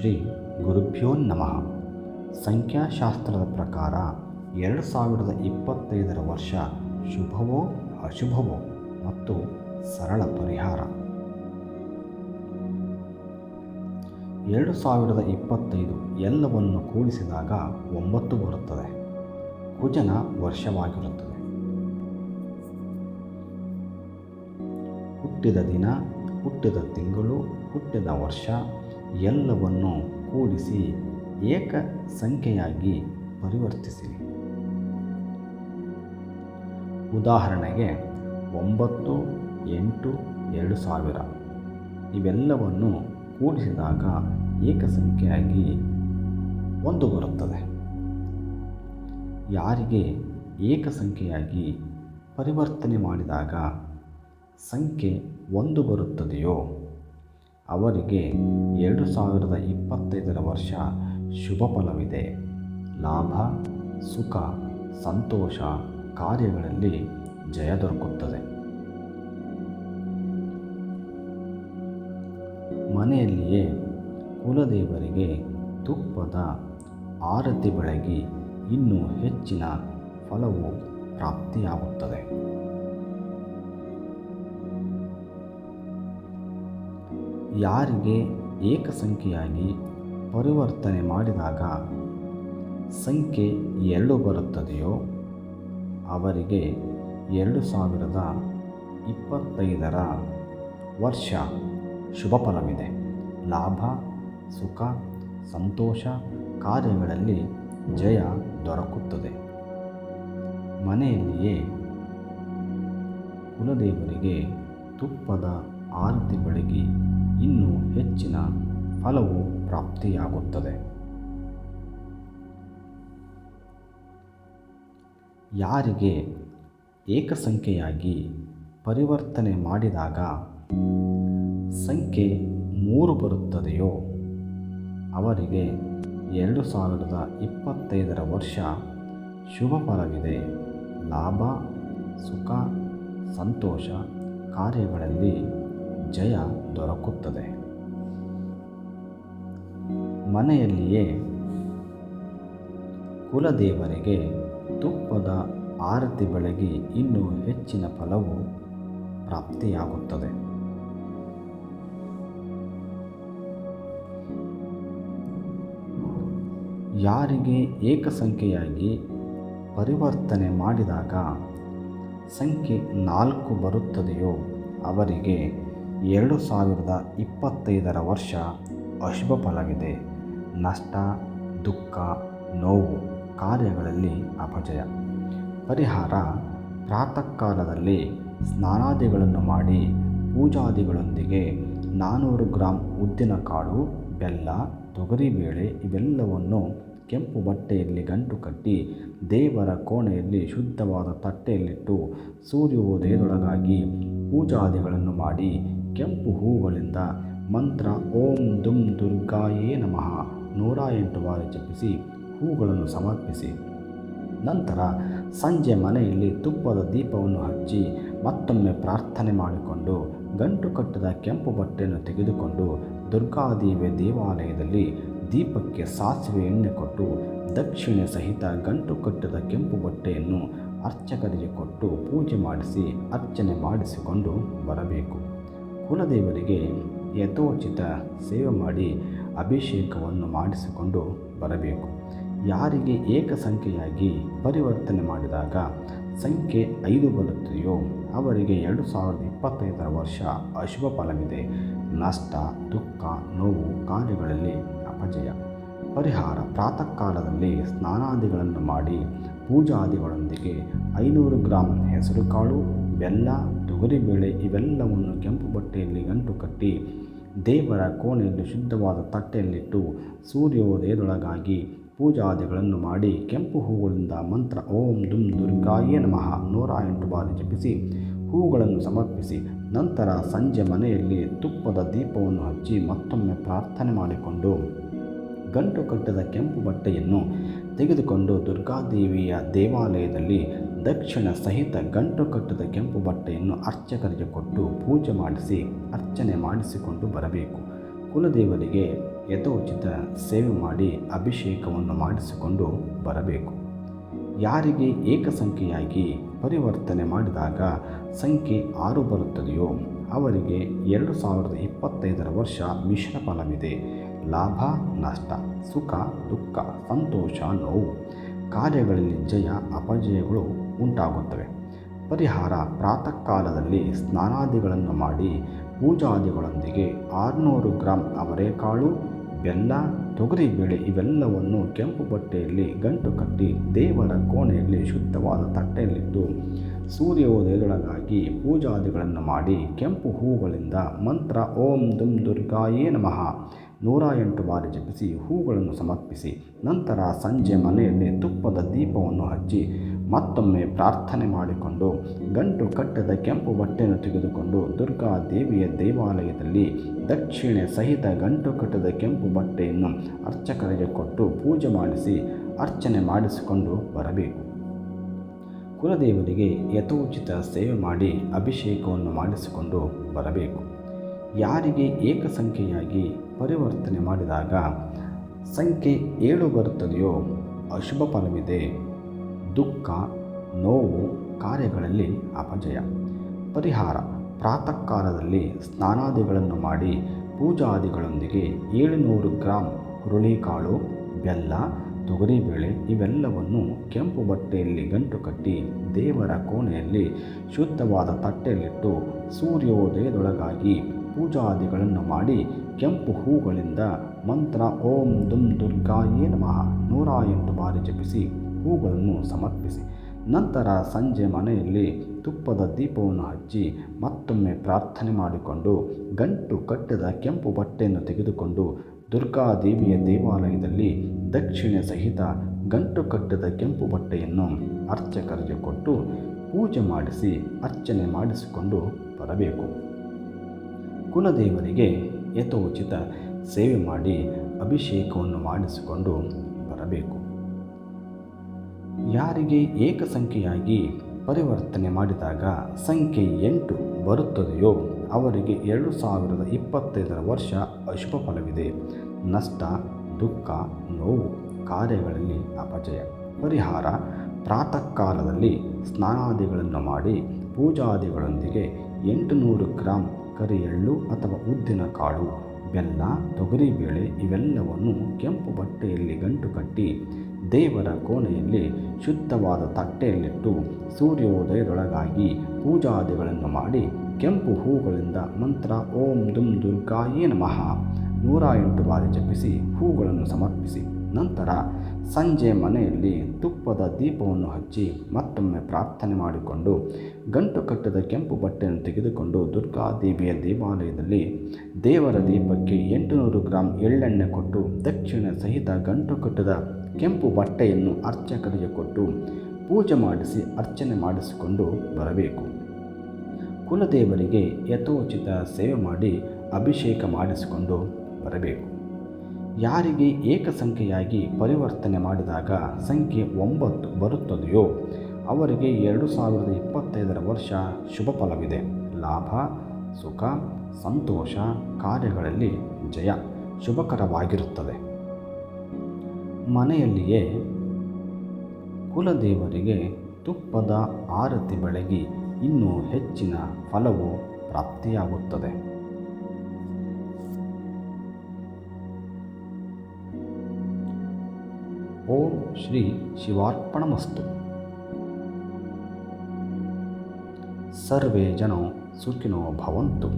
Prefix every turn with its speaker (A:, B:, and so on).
A: ಶ್ರೀ ಗುರುಭ್ಯೋ ನಮಃ. ಸಂಖ್ಯಾಶಾಸ್ತ್ರದ ಪ್ರಕಾರ ಎರಡು ಸಾವಿರದ ಇಪ್ಪತ್ತೈದರ ವರ್ಷ ಶುಭವೋ ಅಶುಭವೋ ಮತ್ತು ಸರಳ ಪರಿಹಾರ. ಎರಡು ಸಾವಿರದ ಇಪ್ಪತ್ತೈದು ಎಲ್ಲವನ್ನು ಕೂಡಿಸಿದಾಗ ಒಂಬತ್ತು ಬರುತ್ತದೆ. ಕುಜನ ವರ್ಷವಾಗಿರುತ್ತದೆ. ಹುಟ್ಟಿದ ದಿನ, ಹುಟ್ಟಿದ ತಿಂಗಳು, ಹುಟ್ಟಿದ ವರ್ಷ ಎಲ್ಲವನ್ನು ಕೂಡಿಸಿ ಏಕ ಸಂಖ್ಯೆಯಾಗಿ ಪರಿವರ್ತಿಸಿ ಉದಾಹರಣೆಗೆ ಒಂಬತ್ತು, ಎಂಟು, ಎರಡು ಸಾವಿರ ಇವೆಲ್ಲವನ್ನು ಕೂಡಿಸಿದಾಗ ಏಕ ಸಂಖ್ಯೆಯಾಗಿ ಒಂದು ಬರುತ್ತದೆ. ಯಾರಿಗೆ ಏಕ ಸಂಖ್ಯೆಯಾಗಿ ಪರಿವರ್ತನೆ ಮಾಡಿದಾಗ ಸಂಖ್ಯೆ ಒಂದು ಬರುತ್ತದೆಯೋ ಅವರಿಗೆ ಎರಡು ಸಾವಿರದ ಇಪ್ಪತ್ತೈದರ ವರ್ಷ ಶುಭ ಫಲವಿದೆ. ಲಾಭ, ಸುಖ, ಸಂತೋಷ ಕಾರ್ಯಗಳಲ್ಲಿ ಜಯ ದೊರಕುತ್ತದೆ. ಮನೆಯಲ್ಲಿಯೇ ಕುಲದೇವರಿಗೆ ತುಪ್ಪದ ಆರತಿ ಬೆಳಗಿ ಇನ್ನೂ ಹೆಚ್ಚಿನ ಫಲವು ಪ್ರಾಪ್ತಿಯಾಗುತ್ತದೆ. ಯಾರಿಗೆ ಏಕಸಂಖ್ಯೆಯಾಗಿ ಪರಿವರ್ತನೆ ಮಾಡಿದಾಗ ಸಂಖ್ಯೆ ಎರಡು ಬರುತ್ತದೆಯೋ ಅವರಿಗೆ ಎರಡು ಸಾವಿರದ ಇಪ್ಪತ್ತೈದರ ವರ್ಷ ಶುಭ ಫಲವಿದೆ. ಲಾಭ, ಸುಖ, ಸಂತೋಷ ಕಾರ್ಯಗಳಲ್ಲಿ ಜಯ ದೊರಕುತ್ತದೆ. ಮನೆಯಲ್ಲಿಯೇ ಕುಲದೇವರಿಗೆ ತುಪ್ಪದ ಆರತಿ ಬೆಳಗಿ ಇನ್ನೂ ಹೆಚ್ಚಿನ ಫಲವು ಪ್ರಾಪ್ತಿಯಾಗುತ್ತದೆ. ಯಾರಿಗೆ ಏಕಸಂಖ್ಯೆಯಾಗಿ ಪರಿವರ್ತನೆ ಮಾಡಿದಾಗ ಸಂಖ್ಯೆ ಮೂರು ಬರುತ್ತದೆಯೋ, ಅವರಿಗೆ ಎರಡು ಸಾವಿರದ ಇಪ್ಪತ್ತೈದರ ವರ್ಷ ಶುಭ ಫಲವಿದೆ. ಲಾಭ, ಸುಖ, ಸಂತೋಷ ಕಾರ್ಯಗಳಲ್ಲಿ ದೊರಕುತ್ತದೆ ಮನೆಯಲ್ಲಿಯೇ ಕುಲದೇವರಿಗೆ ತುಪ್ಪದ ಆರತಿ ಬೆಳಗಿ ಇನ್ನೂ ಹೆಚ್ಚಿನ ಫಲವು ಪ್ರಾಪ್ತಿಯಾಗುತ್ತದೆ. ಯಾರಿಗೆ ಏಕಸಂಖ್ಯೆಯಾಗಿ ಪರಿವರ್ತನೆ ಮಾಡಿದಾಗ ಸಂಖ್ಯೆ ನಾಲ್ಕು ಬರುತ್ತದೆಯೋ ಅವರಿಗೆ ಎರಡು ಸಾವಿರದ ಇಪ್ಪತ್ತೈದರ ವರ್ಷ ಅಶುಭ ಫಲವಿದೆ. ನಷ್ಟ, ದುಃಖ, ನೋವು ಕಾರ್ಯಗಳಲ್ಲಿ ಅಪಜಯ. ಪರಿಹಾರ ಪ್ರಾತಃ ಕಾಲದಲ್ಲಿ ಸ್ನಾನಾದಿಗಳನ್ನು ಮಾಡಿ ಪೂಜಾದಿಗಳೊಂದಿಗೆ ನಾನ್ನೂರು ಗ್ರಾಂ ಉದ್ದಿನಕಾಳು ಬೆಲ್ಲ ತೊಗರಿಬೇಳೆ ಇವೆಲ್ಲವನ್ನು ಕೆಂಪು ಬಟ್ಟೆಯಲ್ಲಿ ಗಂಟು ಕಟ್ಟಿ ದೇವರ ಕೋಣೆಯಲ್ಲಿ ಶುದ್ಧವಾದ ತಟ್ಟೆಯಲ್ಲಿಟ್ಟು ಸೂರ್ಯೋದಯದೊಳಗಾಗಿ ಪೂಜಾದಿಗಳನ್ನು ಮಾಡಿ ಕೆಂಪು ಹೂಗಳಿಂದ ಮಂತ್ರ ಓಂ ದುಂ ದುರ್ಗಾಯೇ ನಮಃ ನೂರ ಎಂಟು ಬಾರಿ ಜಪಿಸಿ ಹೂಗಳನ್ನು ಸಮರ್ಪಿಸಿ. ನಂತರ ಸಂಜೆ ಮನೆಯಲ್ಲಿ ತುಪ್ಪದ ದೀಪವನ್ನು ಹಚ್ಚಿ ಮತ್ತೊಮ್ಮೆ ಪ್ರಾರ್ಥನೆ ಮಾಡಿಕೊಂಡು ಗಂಟು ಕಟ್ಟದ ಕೆಂಪು ಬಟ್ಟೆಯನ್ನು ತೆಗೆದುಕೊಂಡು ದುರ್ಗಾದೇವಿ ದೇವಾಲಯದಲ್ಲಿ ದೀಪಕ್ಕೆ ಸಾಸಿವೆ ಎಣ್ಣೆ ಕೊಟ್ಟು ದಕ್ಷಿಣೆ ಸಹಿತ ಗಂಟು ಕಟ್ಟದ ಕೆಂಪು ಬಟ್ಟೆಯನ್ನು ಅರ್ಚಕರಿಗೆ ಕೊಟ್ಟು ಪೂಜೆ ಮಾಡಿಸಿ ಅರ್ಚನೆ ಮಾಡಿಸಿಕೊಂಡು ಬರಬೇಕು. ಕುಲದೇವರಿಗೆ ಯಥೋಚಿತ ಸೇವೆ ಮಾಡಿ ಅಭಿಷೇಕವನ್ನು ಮಾಡಿಸಿಕೊಂಡು ಬರಬೇಕು. ಯಾರಿಗೆ ಏಕಸಂಖ್ಯೆಯಾಗಿ ಪರಿವರ್ತನೆ ಮಾಡಿದಾಗ ಸಂಖ್ಯೆ ಐದು ಬರುತ್ತದೆಯೋ ಅವರಿಗೆ ಎರಡು ಸಾವಿರದ ಇಪ್ಪತ್ತೈದರ ವರ್ಷ ಅಶುಭ ಫಲವಿದೆ. ನಷ್ಟ, ದುಃಖ, ನೋವು ಕಾರ್ಯಗಳಲ್ಲಿ ಅಪಜಯ. ಪರಿಹಾರ ಪ್ರಾತಃ ಕಾಲದಲ್ಲಿ ಸ್ನಾನಾದಿಗಳನ್ನು ಮಾಡಿ ಪೂಜಾದಿಗಳೊಂದಿಗೆ ಐನೂರು ಗ್ರಾಂ ಹೆಸರುಕಾಳು ಬೆಲ್ಲ ತೊಗರಿಬೇಳೆ ಇವೆಲ್ಲವನ್ನು ಕೆಂಪು ಬಟ್ಟೆಯಲ್ಲಿ ಗಂಟು ಕಟ್ಟಿ ದೇವರ ಕೋಣೆಯಲ್ಲಿ ಶುದ್ಧವಾದ ತಟ್ಟೆಯಲ್ಲಿಟ್ಟು ಸೂರ್ಯೋದಯದೊಳಗಾಗಿ ಪೂಜಾದಿಗಳನ್ನು ಮಾಡಿ ಕೆಂಪು ಹೂಗಳಿಂದ ಮಂತ್ರ ಓಂ ದುಂ ದುರ್ಗಾಯೇ ನಮಃ ನೂರ ಎಂಟು ಬಾರಿ ಜಪಿಸಿ ಹೂಗಳನ್ನು ಸಮರ್ಪಿಸಿ ನಂತರ ಸಂಜೆ ಮನೆಯಲ್ಲಿ ತುಪ್ಪದ ದೀಪವನ್ನು ಹಚ್ಚಿ ಮತ್ತೊಮ್ಮೆ ಪ್ರಾರ್ಥನೆ ಮಾಡಿಕೊಂಡು ಗಂಟು ಕಟ್ಟದ ಕೆಂಪು ಬಟ್ಟೆಯನ್ನು ತೆಗೆದುಕೊಂಡು ದುರ್ಗಾದೇವಿಯ ದೇವಾಲಯದಲ್ಲಿ ದಕ್ಷಿಣ ಸಹಿತ ಗಂಟು ಕಟ್ಟದ ಕೆಂಪು ಬಟ್ಟೆಯನ್ನು ಅರ್ಚಕರಿಗೆ ಕೊಟ್ಟು ಪೂಜೆ ಮಾಡಿಸಿ, ಅರ್ಚನೆ ಮಾಡಿಸಿಕೊಂಡು ಬರಬೇಕು. ಕುಲದೇವರಿಗೆ ಯಥೋಚಿತ ಸೇವೆ ಮಾಡಿ ಅಭಿಷೇಕವನ್ನು ಮಾಡಿಸಿಕೊಂಡು ಬರಬೇಕು. ಯಾರಿಗೆ ಏಕಸಂಖ್ಯೆಯಾಗಿ ಪರಿವರ್ತನೆ ಮಾಡಿದಾಗ ಸಂಖ್ಯೆ ಆರು ಬರುತ್ತದೆಯೋ, ಅವರಿಗೆ ಎರಡು ಸಾವಿರದ ಇಪ್ಪತ್ತೈದರ ವರ್ಷ ಮಿಶ್ರ ಫಲವಿದೆ. ಲಾಭ, ನಷ್ಟ, ಸುಖ, ದುಃಖ, ಸಂತೋಷ, ನೋವು. ಕಾರ್ಯಗಳಲ್ಲಿ ಜಯ, ಅಪಜಯಗಳು ಉಂಟಾಗುತ್ತವೆ. ಪರಿಹಾರ ಪ್ರಾತಃ ಕಾಲದಲ್ಲಿ ಸ್ನಾನಾದಿಗಳನ್ನು ಮಾಡಿ ಪೂಜಾದಿಗಳೊಂದಿಗೆ ಆರುನೂರು ಗ್ರಾಂ ಅವರೆಕಾಳು, ಬೆಲ್ಲ ತೊಗರಿಬೇಳೆ ಇವೆಲ್ಲವನ್ನು ಕೆಂಪು ಬಟ್ಟೆಯಲ್ಲಿ ಗಂಟು ಕಟ್ಟಿ ದೇವರ ಕೋಣೆಯಲ್ಲಿ ಶುದ್ಧವಾದ ತಟ್ಟೆಯಲ್ಲಿಟ್ಟು ಸೂರ್ಯೋದಯದೊಳಗಾಗಿ ಪೂಜಾದಿಗಳನ್ನು ಮಾಡಿ ಕೆಂಪು ಹೂಗಳಿಂದ ಮಂತ್ರ ಓಂ ದುಂ ದುರ್ಗಾಯೇ ನಮಃ. ನೂರ ಎಂಟು ಬಾರಿ ಜಪಿಸಿ ಹೂಗಳನ್ನು ಸಮರ್ಪಿಸಿ, ನಂತರ ಸಂಜೆ ಮನೆಯಲ್ಲಿ ತುಪ್ಪದ ದೀಪವನ್ನು ಹಚ್ಚಿ ಮತ್ತೊಮ್ಮೆ ಪ್ರಾರ್ಥನೆ ಮಾಡಿಕೊಂಡು ಗಂಟು ಕಟ್ಟದ ಕೆಂಪು ಬಟ್ಟೆಯನ್ನು ತೆಗೆದುಕೊಂಡು ದುರ್ಗಾ ದೇವಿಯ ದೇವಾಲಯದಲ್ಲಿ ದಕ್ಷಿಣೆ ಸಹಿತ ಗಂಟು ಕಟ್ಟದ ಕೆಂಪು ಬಟ್ಟೆಯನ್ನು ಅರ್ಚಕರಿಗೆ ಕೊಟ್ಟು ಪೂಜೆ ಮಾಡಿಸಿ ಅರ್ಚನೆ ಮಾಡಿಸಿಕೊಂಡು ಬರಬೇಕು. ಕುಲದೇವರಿಗೆ ಯಥೋಚಿತ ಸೇವೆ ಮಾಡಿ ಅಭಿಷೇಕವನ್ನು ಮಾಡಿಸಿಕೊಂಡು ಬರಬೇಕು. ಯಾರಿಗೆ ಏಕಸಂಖ್ಯೆಯಾಗಿ ಪರಿವರ್ತನೆ ಮಾಡಿದಾಗ ಸಂಖ್ಯೆ ಏಳು ಬರುತ್ತದೆಯೋ ಅಶುಭ ಫಲವಿದೆ. ದುಃಖ, ನೋವು ಕಾರ್ಯಗಳಲ್ಲಿ ಅಪಜಯ. ಪರಿಹಾರ ಪ್ರಾತಃ ಕಾಲದಲ್ಲಿ ಸ್ನಾನಾದಿಗಳನ್ನು ಮಾಡಿ ಪೂಜಾದಿಗಳೊಂದಿಗೆ ಏಳುನೂರು ಗ್ರಾಂ ಹುರುಳಿಕಾಳು, ಬೆಲ್ಲ ತೊಗರಿಬೇಳೆ ಇವೆಲ್ಲವನ್ನು ಕೆಂಪು ಬಟ್ಟೆಯಲ್ಲಿ ಗಂಟು ಕಟ್ಟಿ ದೇವರ ಕೋಣೆಯಲ್ಲಿ ಶುದ್ಧವಾದ ತಟ್ಟೆಯಲ್ಲಿಟ್ಟು ಸೂರ್ಯೋದಯದೊಳಗಾಗಿ ಪೂಜಾದಿಗಳನ್ನು ಮಾಡಿ ಕೆಂಪು ಹೂಗಳಿಂದ ಮಂತ್ರ ಓಂ ದುಂ ದುರ್ಗಾಯೇ ನಮಃ ನೂರ ಎಂಟು ಬಾರಿ ಜಪಿಸಿ ಹೂಗಳನ್ನು ಸಮರ್ಪಿಸಿ. ನಂತರ ಸಂಜೆ ಮನೆಯಲ್ಲಿ ತುಪ್ಪದ ದೀಪವನ್ನು ಹಚ್ಚಿ ಮತ್ತೊಮ್ಮೆ ಪ್ರಾರ್ಥನೆ ಮಾಡಿಕೊಂಡು ಗಂಟು ಕಟ್ಟದ ಕೆಂಪು ಬಟ್ಟೆಯನ್ನು ತೆಗೆದುಕೊಂಡು ದುರ್ಗಾದೇವಿಯ ದೇವಾಲಯದಲ್ಲಿ ದಕ್ಷಿಣೆ ಸಹಿತ ಗಂಟು ಕಟ್ಟಿದ ಕೆಂಪು ಬಟ್ಟೆಯನ್ನು ಅರ್ಚಕರಿಗೆ ಕೊಟ್ಟು ಪೂಜೆ ಮಾಡಿಸಿ ಅರ್ಚನೆ ಮಾಡಿಸಿಕೊಂಡು ಬರಬೇಕು. ಕುಲದೇವರಿಗೆ ಯಥೋಚಿತ ಸೇವೆ ಮಾಡಿ ಅಭಿಷೇಕವನ್ನು ಮಾಡಿಸಿಕೊಂಡು ಬರಬೇಕು. ಯಾರಿಗೆ ಏಕಸಂಖ್ಯೆಯಾಗಿ ಪರಿವರ್ತನೆ ಮಾಡಿದಾಗ ಸಂಖ್ಯೆ ಎಂಟು ಬರುತ್ತದೆಯೋ ಅವರಿಗೆ ಎರಡು ಸಾವಿರದ ಇಪ್ಪತ್ತೈದರ ವರ್ಷ ಅಶುಭ ಫಲವಿದೆ. ನಷ್ಟ, ದುಃಖ, ನೋವು, ಕಾರ್ಯಗಳಲ್ಲಿ ಅಪಜಯ. ಪರಿಹಾರ ಪ್ರಾತಃ ಕಾಲದಲ್ಲಿ ಸ್ನಾನಾದಿಗಳನ್ನು ಮಾಡಿ ಪೂಜಾದಿಗಳೊಂದಿಗೆ ಎಂಟುನೂರು ಗ್ರಾಂ ಕರಿ ಎಳ್ಳು ಅಥವಾ ಉದ್ದಿನ ಕಾಳು, ಬೆಲ್ಲ, ತೊಗರಿಬೇಳೆ ಇವೆಲ್ಲವನ್ನು ಕೆಂಪು ಬಟ್ಟೆಯಲ್ಲಿ ಗಂಟು ಕಟ್ಟಿ ದೇವರ ಕೋಣೆಯಲ್ಲಿ ಶುದ್ಧವಾದ ತಟ್ಟೆಯಲ್ಲಿಟ್ಟು ಸೂರ್ಯೋದಯದೊಳಗಾಗಿ ಪೂಜಾದಿಗಳನ್ನು ಮಾಡಿ ಕೆಂಪು ಹೂಗಳಿಂದ ಮಂತ್ರ ಓಂ ದುಂ ದುರ್ಗಾಯೇ ನಮಃ. ನೂರ ಎಂಟು ಬಾರಿ ಜಪಿಸಿ ಹೂಗಳನ್ನು ಸಮರ್ಪಿಸಿ. ನಂತರ ಸಂಜೆ ಮನೆಯಲ್ಲಿ ತುಪ್ಪದ ದೀಪವನ್ನು ಹಚ್ಚಿ ಮತ್ತೊಮ್ಮೆ ಪ್ರಾರ್ಥನೆ ಮಾಡಿಕೊಂಡು ಗಂಟು ಕಟ್ಟದ ಕೆಂಪು ಬಟ್ಟೆಯನ್ನು ತೆಗೆದುಕೊಂಡು ದುರ್ಗಾದೇವಿಯ ದೇವಾಲಯದಲ್ಲಿ ದೇವರ ದೀಪಕ್ಕೆ ಎಂಟುನೂರು ಗ್ರಾಂ ಎಳ್ಳೆಣ್ಣೆ ಕೊಟ್ಟು ದಕ್ಷಿಣ ಸಹಿತ ಗಂಟು ಕಟ್ಟದ ಕೆಂಪು ಬಟ್ಟೆಯನ್ನು ಅರ್ಚಕರಿಗೆ ಕೊಟ್ಟು ಪೂಜೆ ಮಾಡಿಸಿ ಅರ್ಚನೆ ಮಾಡಿಸಿಕೊಂಡು ಬರಬೇಕು. ಕುಲದೇವರಿಗೆ ಯಥೋಚಿತ ಸೇವೆ ಮಾಡಿ ಅಭಿಷೇಕ ಮಾಡಿಸಿಕೊಂಡು ಬರಬೇಕು. ಯಾರಿಗೆ ಏಕಸಂಖ್ಯೆಯಾಗಿ ಪರಿವರ್ತನೆ ಮಾಡಿದಾಗ ಸಂಖ್ಯೆ ಒಂಬತ್ತು ಬರುತ್ತದೆಯೋ ಅವರಿಗೆ ಎರಡು ಸಾವಿರದ ಇಪ್ಪತ್ತೈದರ ವರ್ಷ ಶುಭ ಫಲವಿದೆ. ಲಾಭ, ಸುಖ, ಸಂತೋಷ, ಕಾರ್ಯಗಳಲ್ಲಿ ಜಯ ಶುಭಕರವಾಗಿರುತ್ತದೆ. ಮನೆಯಲ್ಲಿಯೇ ಕುಲದೇವರಿಗೆ ತುಪ್ಪದ ಆರತಿ ಬೆಳಗಿ ಇನ್ನೂ ಹೆಚ್ಚಿನ ಫಲವು ಪ್ರಾಪ್ತಿಯಾಗುತ್ತದೆ. ಓಂ ಶ್ರೀ ಶಿವಾರ್ಪಣಮಸ್ತು. ಸರ್ವೇ ಜನೋ ಸುಖಿನೋ ಭವಂತು.